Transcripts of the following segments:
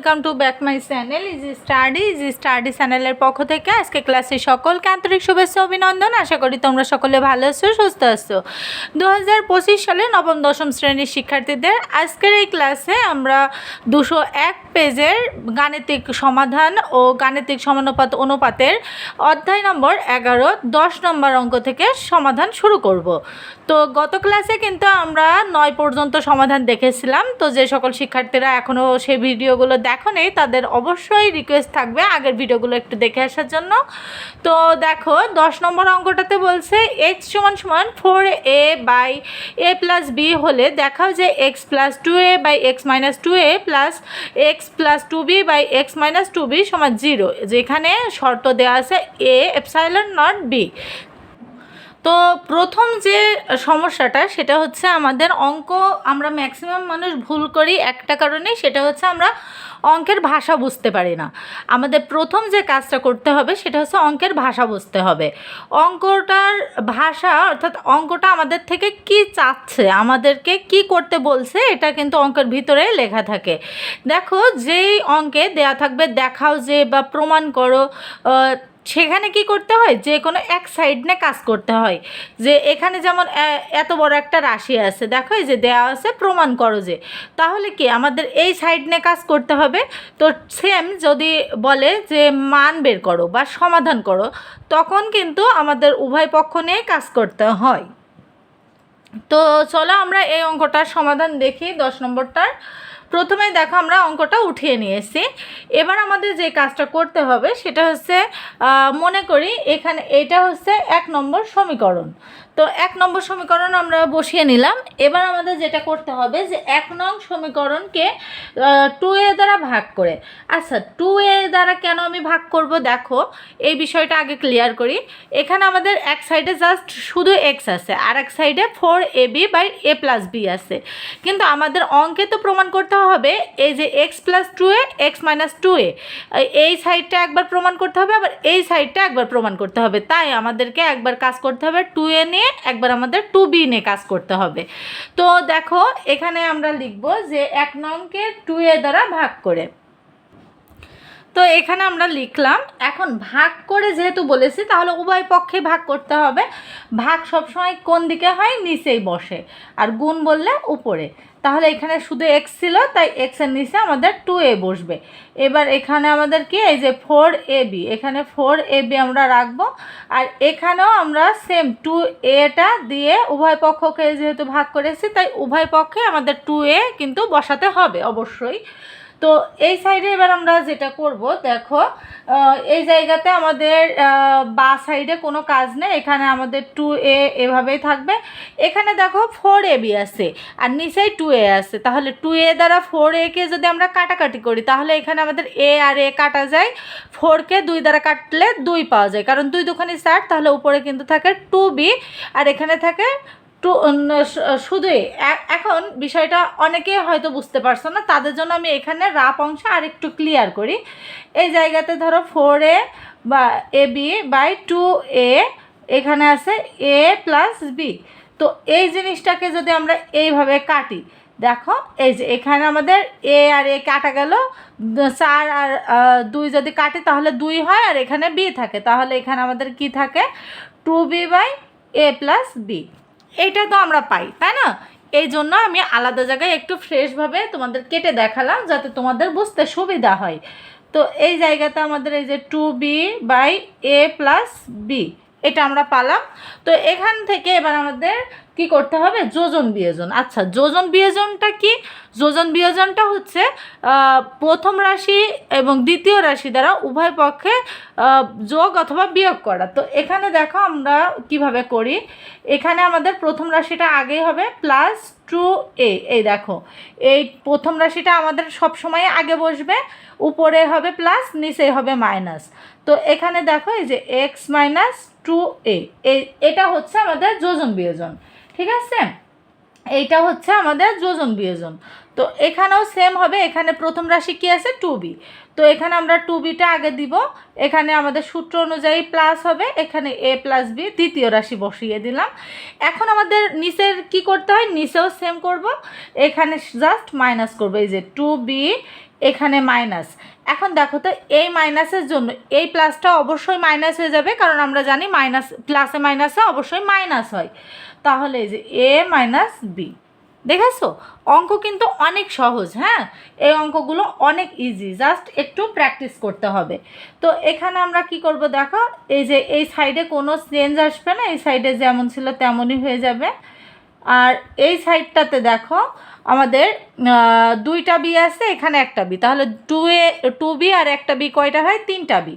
Welcome to back my channel easy study easy study চ্যানেলের পক্ষ থেকে আজকে ক্লাসে সকলকে আন্তরিক শুভেচ্ছা অভিনন্দন। আশা করি তোমরা সকলে ভালো আছো, সুস্থ আছো। দু হাজার পঁচিশ সালে নবম, দশম শ্রেণির শিক্ষার্থীদের আজকের এই ক্লাসে আমরা দুশো এক পেজের গাণিতিক সমাধান ও গাণিতিক সমানুপাত অনুপাতের অধ্যায় নম্বর এগারো, দশ নম্বর অঙ্ক থেকে সমাধান শুরু করব। তো গত ক্লাসে কিন্তু আমরা নয় পর্যন্ত সমাধান দেখেছিলাম। তো যে সকল শিক্ষার্থীরা এখনও সেই ভিডিওগুলো দেখো নেই তাদের অবশ্যই রিকোয়েস্ট থাকবে আগের ভিডিওগুলো একটু দেখে আসার জন্য। তো দেখো, দশ নম্বর অঙ্কটাতে বলছে এক্স সমান সমান four a by a plus b হলে দেখাও যে x plus two a by x minus two a plus x plus two b by x minus two b সমান জিরো যেখানে শর্ত দেওয়া আছে এ এপসাইলন নট বি তো প্রথম যে সমস্যাটা, সেটা হচ্ছে আমাদের অঙ্ক, আমরা ম্যাক্সিমাম মানুষ ভুল করি একটা কারণে, সেটা হচ্ছে আমরা অঙ্কের ভাষা বুঝতে পারি না। আমাদের প্রথম যে কাজটা করতে হবে, সেটা হচ্ছে অঙ্কের ভাষা বুঝতে হবে। অঙ্কটার ভাষা, অর্থাৎ অঙ্কটা আমাদের থেকে কি চাচ্ছে, আমাদেরকে কি করতে বলছে, এটা কিন্তু অঙ্কের ভিতরে লেখা থাকে। দেখো, যেই অঙ্কে দেয়া থাকবে, দেখাও যে বা প্রমাণ করো সেখানে কি করতে হয়? যে কোনো এক সাইড নিয়ে কাজ করতে হয়। যে এখানে যেমন এত বড় একটা রাশি আছে, দেখো এই যে দেওয়া আছে, প্রমাণ করো যে। তাহলে কি আমাদের এই সাইড নিয়ে কাজ করতে হবে? তো সেম যদি বলে যে মান বের করো বা সমাধান করো, তখন কিন্তু আমাদের উভয় পক্ষ নিয়ে কাজ করতে হয়। তো চলো আমরা এই অঙ্কটার সমাধান দেখি, দশ নম্বরটার। প্রথমে দেখো আমরা অঙ্কটা উঠিয়ে নিয়ে এসেছি এবার আমাদের যে কাজটা করতে হবে সেটা হচ্ছে মনে করি এখানে এটা হচ্ছে এক নম্বর সমীকরণ। তো এক নম্বর সমীকরণ আমরা বসিয়ে নিলাম। এবার আমাদের যেটা করতে হবে যে এক নং সমীকরণকে টু এ দ্বারা ভাগ করে। আচ্ছা টু এ দ্বারা কেন আমি ভাগ করব? দেখো, এই বিষয়টা আগে ক্লিয়ার করি। এখানে আমাদের এক সাইডে জাস্ট শুধু এক্স আছে, আর এক সাইডে four a b by a plus b আছে। কিন্তু আমাদের অঙ্কে তো প্রমাণ করতে হবে, এই যে x plus two a x minus two a, এই সাইডটা একবার প্রমাণ করতে হবে, আবার এই সাইডটা একবার প্রমাণ করতে হবে। তাই আমাদেরকে একবার কাজ করতে হবে টু এ নিয়ে, একবার আমাদের টু বি নিয়ে কাজ করতে হবে। তো দেখো, এখানে আমরা লিখব যে এক নংকে টু এ দ্বারা ভাগ করে। তো এখানে আমরা লিখলাম, এখন ভাগ করে যেহেতু বলেছি, তাহলে উভয় পক্ষে ভাগ করতে হবে। ভাগ সবসময় কোন দিকে হয়? নিচেই বসে। আর গুণ বললে উপরে। তাহলে এখানে শুধু এক্স ছিল, তাই এক্সের নিচে আমাদের টু এ বসবে। এবার এখানে আমাদের কি, এই যে ফোর এ বি এখানে ফোর এ বি আমরা রাখব, আর এখানেও আমরা সেম টু এটা দিয়ে উভয় পক্ষকে যেহেতু ভাগ করেছি, তাই উভয় পক্ষে আমাদের টু এ কিন্তু বসাতে হবে অবশ্যই। তো এই সাইডে এবার আমরা যেটা করব, দেখো এই জায়গাতে আমাদের বা সাইডে কোনো কাজ নেই, এখানে আমাদের টু এ এভাবেই থাকবে। এখানে দেখো ফোর এ বি আছে, আর নিচেই টু এ আছে। তাহলে টু এ দ্বারা ফোর একে যদি আমরা কাটাকাটি করি, তাহলে এখানে আমাদের এ আর এ কাটা যায়। ফোরকে দুই দ্বারা কাটলে দুই পাওয়া যায়, কারণ দুই দুখানি চার তাহলে উপরে কিন্তু থাকে টু বি আর এখানে থাকে টু শুধুই। এখন বিষয়টা অনেকে হয়তো বুঝতে পারছ না, তাদের জন্য আমি এখানে রাপ অংশ আর একটু ক্লিয়ার করি। এই জায়গাতে ধরো ফোর এ বা a b by two a এখানে আছে এ প্লাস বি তো এই জিনিসটাকে যদি আমরা এইভাবে কাটি, দেখো, এই যে এখানে আমাদের এ আর এ কাটা গেল, চার আর দুই যদি কাটি তাহলে দুই হয় আর এখানে বি থাকে। তাহলে এখানে আমাদের কি থাকে? Two b by a plus b এইটা তো আমরা পাই, তাই না? এই জন্য আমি আলাদা জায়গায় একটু ফ্রেশভাবে তোমাদের কেটে দেখালাম যাতে তোমাদের বুঝতে সুবিধা হয়। তো এই জায়গাতে আমাদের এই যে two b by a plus b এটা আমরা পালাম। তো এখান থেকে এবার আমাদের কি করতে হবে? যোজন বিয়োজন। আচ্ছা যোজন বিয়োজনটা কি? যোজন বিয়োজনটা হচ্ছে প্রথম রাশি এবং দ্বিতীয় রাশি দ্বারা উভয় পক্ষে যোগ অথবা বিয়োগ করা। তো এখানে দেখো আমরা কীভাবে করি। এখানে আমাদের প্রথম রাশিটা আগেই হবে প্লাস টু এ এই দেখো, এই প্রথম রাশিটা আমাদের সব সময় আগে বসবে, উপরে হবে প্লাস নিচে হবে মাইনাস তো এখানে দেখো এই যে এক্স মাইনাস টু এ, এটা হচ্ছে আমাদের যোজন বিয়োজন, ঠিক আছে? এইটা হচ্ছে আমাদের যোজন বিয়োজন। তো এখানেও সেম হবে, এখানে প্রথম রাশি কি আছে? টু বি তো এখানে আমরা টু বিটা আগে দিব, এখানে আমাদের সূত্র অনুযায়ী প্লাস হবে, এখানে এ প্লাস বি দ্বিতীয় রাশি বসিয়ে দিলাম। এখন আমাদের নিচের কি করতে হয়? নিচেও সেম করব, এখানে জাস্ট মাইনাস করব, এই যে টু বি এখানে মাইনাস এখন দেখো তো, এই মাইনাসের জন্য, এই প্লাসটা অবশ্যই মাইনাস হয়ে যাবে, কারণ আমরা জানি মাইনাস প্লাসে মাইনাসে অবশ্যই মাইনাস হয়। তাহলে এই যে এ মাইনাস বি দেখেছ? অঙ্ক কিন্তু অনেক সহজ হ্যাঁ? এই অঙ্কগুলো অনেক ইজি জাস্ট একটু প্র্যাকটিস করতে হবে। তো এখানে আমরা কি করব দেখো, এই যে এই সাইডে কোনো চেঞ্জ আসবে না, এই সাইডে যেমন ছিল তেমনই হয়ে যাবে। আর এই সাইডটাতে দেখো আমাদের দুইটা বি আছে, এখানে একটা বি। তাহলে টু এ টু বি আর একটা বি কয়টা হয়? তিনটা বি।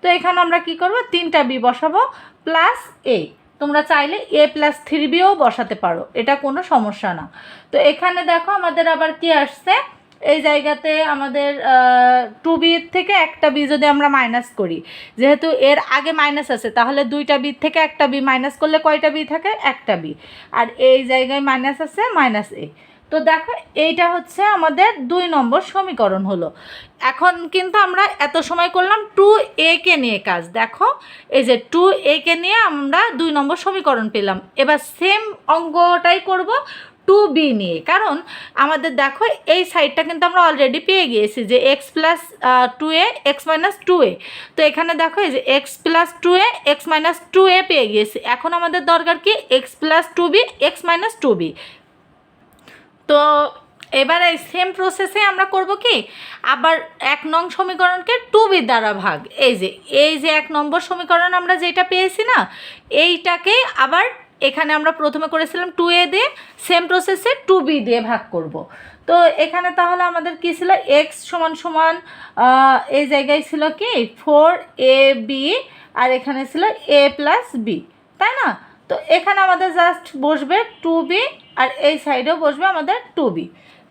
তো এখানে আমরা কি করব? তিনটা বি বসাবো, প্লাস এ। তোমরা চাইলে এ প্লাস থ্রি বিও বসাতে পারো, এটা কোনো সমস্যা না। তো এখানে দেখো আমাদের আবার কি আসছে? এই জায়গাতে আমাদের টু বি থেকে একটা বি যদি আমরা মাইনাস করি, যেহেতু এর আগে মাইনাস আছে, তাহলে দুইটা বি থেকে একটা বি মাইনাস করলে কয়টা বি থাকে? একটা বি। আর এই জায়গায় মাইনাস আছে মাইনাস এ। তো দেখো, এইটা হচ্ছে আমাদের দুই নম্বর সমীকরণ হলো। এখন কিন্তু আমরা এত সময় করলাম টু এ কে নিয়ে কাজ। দেখো, এই যে টু এ কে নিয়ে আমরা দুই নম্বর সমীকরণ পেলাম। এবার সেম অঙ্কটাই করব। টু বি নিয়ে। কারণ আমাদের দেখো এই সাইডটা কিন্তু আমরা অলরেডি পেয়ে গিয়েছি যে x plus two a x minus two a তো এখানে দেখো এই যে x plus two a x minus two a পেয়ে গিয়েছি। এখন আমাদের দরকার কি? X plus two b x minus two b তো এবার এই সেম প্রসেসে আমরা করব কি? আবার এক নং সমীকরণকে টু বি দ্বারা ভাগ। এই যে এই যে এক নম্বর সমীকরণ আমরা যেটা পেয়েছি না, এইটাকে আবার এখানে আমরা প্রথমে করেছিলাম টু এ দিয়ে সেম প্রসেসে টু বি দিয়ে ভাগ করব। তো এখানে তাহলে আমাদের কী ছিল? এক্স সমান সমান এই জায়গায় ছিল কি? ফোর এ বি আর এখানে ছিল এ প্লাস বি তাই না? তো এখানে আমাদের জাস্ট বসবে টু বি আর এই সাইডেও বসবে আমাদের টু বি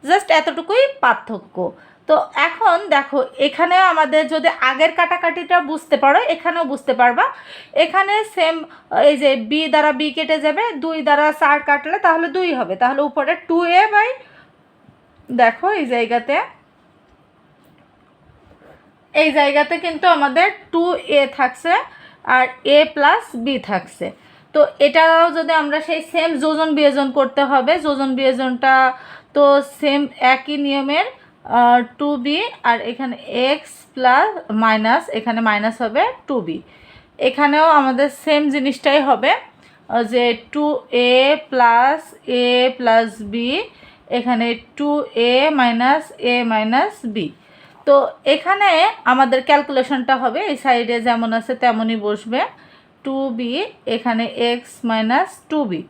জাস্ট এতটুকুই পার্থক্য। তো এখন দেখো এখানে আমাদের যদি আগের কাটাকাটিটা বুঝতে পারো, এখানেও বুঝতে পারবা। এখানে সেম এই যে বি দ্বারা বি কেটে যাবে, দুই দ্বারা চার কাটলে তাহলে দুই হবে। তাহলে উপরে টু এ বাই, দেখো এই জায়গাতে এই জায়গাতে কিন্তু আমাদের টু এ থাকছে আর এ প্লাস বি থাকছে। তো এটাও যদি আমরা সেই সেম যোজন বিয়োজন করতে হবে, যোজন বিয়োজনটা তো সেম একই নিয়মের টু বি আর এখানে এক্স প্লাস মাইনাস এখানে মাইনাস হবে টু বি এখানেও আমাদের সেম জিনিসটাই হবে যে two a plus a plus b এখানে two a minus a minus b তো এখানে আমাদের ক্যালকুলেশনটা হবে, এই সাইডে যেমন আছে তেমনই বসবে। টু বি এখানে এক্স মাইনাস টু বি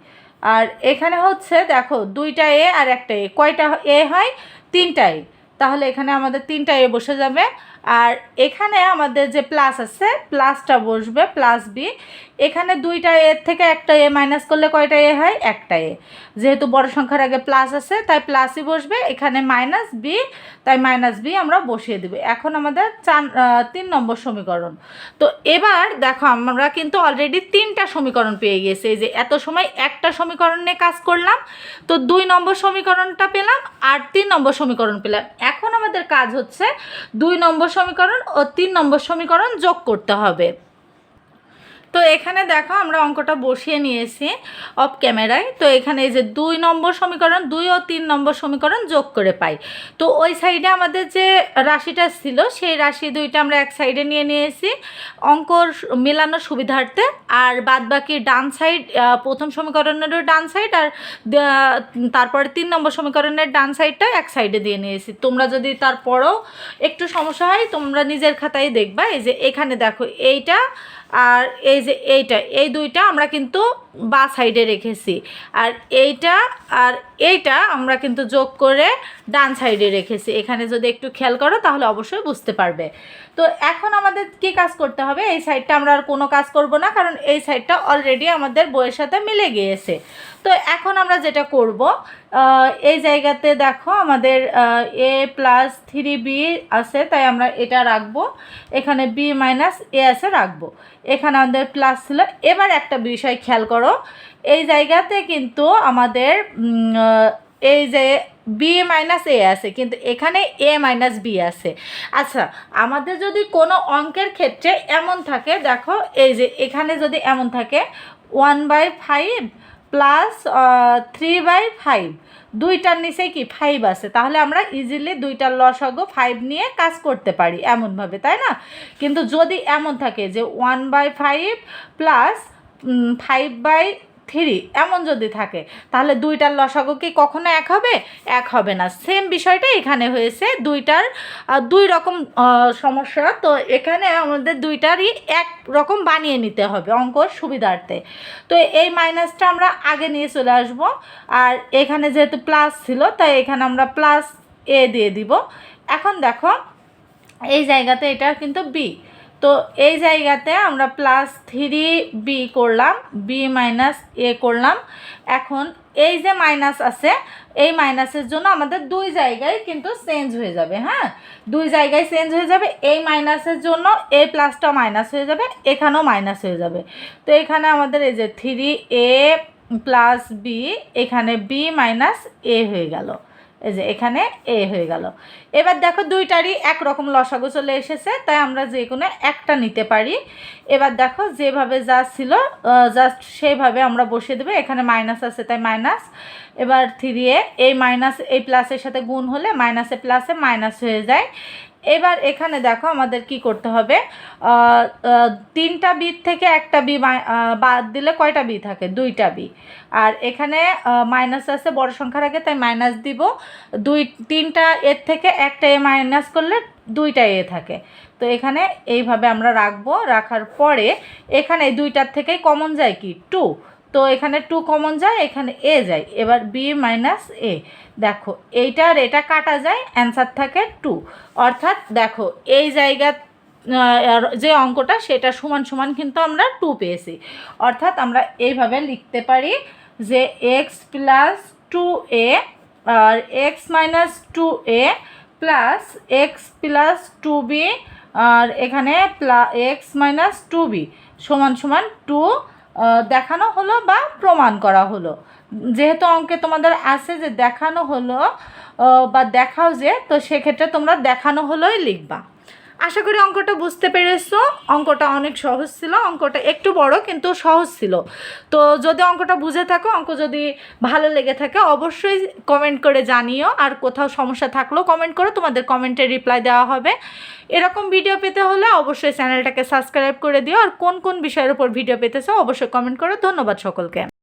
আর এখানে হচ্ছে, দেখো, দুইটা এ আর একটা এ কয়টা এ হয়? তিনটা এ তাহলে এখানে আমাদের তিনটা এ বসে যাবে। আর এখানে আমাদের যে প্লাস আছে প্লাসটা বসবে প্লাস বি এখানে দুইটা এর থেকে একটা এ মাইনাস করলে কয়টা এ হয়? একটা এ। যেহেতু বড় সংখ্যার আগে প্লাস আছে, তাই প্লাসই বসবে। এখানে মাইনাস বি তাই মাইনাস বি আমরা বসিয়ে দেবো। এখন আমাদের চার তিন নম্বর সমীকরণ। তো এবার দেখো, আমরা কিন্তু অলরেডি তিনটা সমীকরণ পেয়ে গেছি। এই যে এত সময় একটা সমীকরণ নিয়ে কাজ করলাম, তো দুই নম্বর সমীকরণটা পেলাম আর তিন নম্বর সমীকরণ পেলাম। এখন আমাদের কাজ হচ্ছে দুই নম্বর সমীকরণ ও তিন নম্বর সমীকরণ যোগ করতে হবে। তো এখানে দেখো আমরা অঙ্কটা বসিয়ে নিয়েছি অফ ক্যামেরায় তো এখানে এই যে দুই নম্বর সমীকরণ, দুই ও তিন নম্বর সমীকরণ যোগ করে পাই। তো ওই সাইডে আমাদের যে রাশিটা ছিল, সেই রাশি দুইটা আমরা এক সাইডে নিয়ে নিয়েছি। অঙ্কর মেলানোর সুবিধার্থে আর বাদ বাকি ডান সাইড প্রথম সমীকরণেরও ডান সাইড আর তারপরে তিন নম্বর সমীকরণের ডান সাইডটা এক সাইডে দিয়ে নিয়েছি। তোমরা যদি তারপরও একটু সমস্যা হয়, তোমরা নিজের খাতায় দেখবা। এই যে এখানে দেখো, এইটা আর এই যে এইটা এই দুইটা আমরা কিন্তু বা সাইডে রেখেছি। আর এইটা আর এইটা আমরা কিন্তু যোগ করে ডান সাইডে রেখেছি। এখানে যদি একটু খেয়াল করো তাহলে অবশ্যই বুঝতে পারবে। তো এখন আমাদের কি কাজ করতে হবে? এই সাইডটা আমরা আর কোনো কাজ করব না, কারণ এই সাইডটা অলরেডি আমাদের বইয়ের সাথে মিলে গিয়েছে। তো এখন আমরা যেটা করব এই জায়গাতে দেখো আমাদের এ প্লাস থ্রি বি আছে, তাই আমরা এটা রাখব। এখানে বি মাইনাস এ আছে, রাখব। এখানে আমাদের প্লাস ছিল। এবার একটা বিষয় খেয়াল করো এই জায়গাতে কিন্তু আমাদের এই যে বি মাইনাস এ আছে, কিন্তু এখানে এ মাইনাস বি আছে। আচ্ছা আমাদের যদি কোনো অঙ্কের ক্ষেত্রে এমন থাকে, দেখো, এই যে এখানে যদি এমন থাকে one by five plus three by five দুইটার নিচে কি ফাইভ আছে? তাহলে আমরা ইজিলি দুইটার লসাগু ফাইভ নিয়ে কাজ করতে পারি, এমনভাবে, তাই না? কিন্তু যদি এমন থাকে যে one by five plus five by three এমন যদি থাকে, তাহলে দুইটার লসাগু কি কখনো এক হবে? এক হবে না। সেম বিষয়টা এখানে হয়েছে, দুইটার দুই রকম সমস্যা। তো এখানে আমাদের দুইটারই এক রকম বানিয়ে নিতে হবে অঙ্কর সুবিধার্থে। তো এই মাইনাসটা আমরা আগে নিয়ে চলে আসব। আর এখানে যেহেতু প্লাস ছিল, তাই এখানে আমরা প্লাস এ দিয়ে দিব। এখন দেখো, এই জায়গাতে এটা কিন্তু বি তো এই জায়গাতে আমরা প্লাস থ্রি বি করলাম বি মাইনাস এ করলাম। এখন এই যে মাইনাস আছে, এই মাইনাসের জন্য আমাদের দুই জায়গায় কিন্তু চেঞ্জ হয়ে যাবে হ্যাঁ? দুই জায়গায় চেঞ্জ হয়ে যাবে, এই মাইনাসের জন্য এই প্লাসটা মাইনাস হয়ে যাবে, এখানেও মাইনাস হয়ে যাবে। তো এখানে আমাদের এই যে থ্রি এ প্লাস বি এখানে বি মাইনাস এ হয়ে গেল। এই যে এখানে এ হয়ে গেল। এবার দেখো দুইটারই একরকম লসাগু চলে এসেছে, তাই আমরা যে কোনো একটা নিতে পারি। এবার দেখো যেভাবে যা ছিল জাস্ট সেইভাবে আমরা বসিয়ে দেবো, এখানে মাইনাস আছে, তাই মাইনাস এবার থ্রি এ, এই মাইনাস এই প্লাসের সাথে গুণ হলে মাইনাসে প্লাসে মাইনাস হয়ে যায়। এবার এখানে দেখো আমাদের কি করতে হবে। তিনটা বি থেকে একটা বি বাদ দিলে কয়টা বি থাকে? দুইটা বি। আর এখানে মাইনাস আছে, বড় সংখ্যার আগে তাই মাইনাস দিব। দুই, তিনটা এর থেকে একটা এ মাইনাস করলে দুইটা এ থাকে। তো এখানে এইভাবে আমরা রাখব। রাখার পরে এখানে দুইটার থেকেই কমন যায় কি? টু তো এখানে টু কমন যায়, এখানে এ যায়। এবার বি মাইনাস এ দেখো, এইটা আর এটা কাটা যায় অ্যান্সার থাকে টু অর্থাৎ দেখো, এই জায়গা যে অঙ্কটা, সেটা সমান সমান কিন্তু আমরা টু পেয়েছি। অর্থাৎ আমরা এইভাবে লিখতে পারি যে x plus two A R X minus two A plus X plus two B আর এখানে plus X minus two B সমান সমান টু দেখানো হলো বা প্রমাণ করা হলো। যেহেতু অঙ্কে তোমাদের আছে যে দেখানো হলো বা দেখাও যে, তো সেক্ষেত্রে তোমরা দেখানো হলোই লিখবা। আশা করি অঙ্কটা বুঝতে পেরেছ। অঙ্কটা অনেক সহজ ছিল, অঙ্কটা একটু বড় কিন্তু সহজ ছিল। তো যদি অঙ্কটা বুঝে থাকো, অঙ্ক যদি ভালো লেগে থাকে অবশ্যই কমেন্ট করে জানিও। আর কোথাও সমস্যা থাকলেও কমেন্ট করো, তোমাদের কমেন্টে রিপ্লাই দেওয়া হবে। এরকম ভিডিও পেতে হলে অবশ্যই চ্যানেলটাকে সাবস্ক্রাইব করে দিও। আর কোন কোন বিষয়ের উপর ভিডিও পেতেছো, অবশ্যই কমেন্ট করো। ধন্যবাদ সকলকে।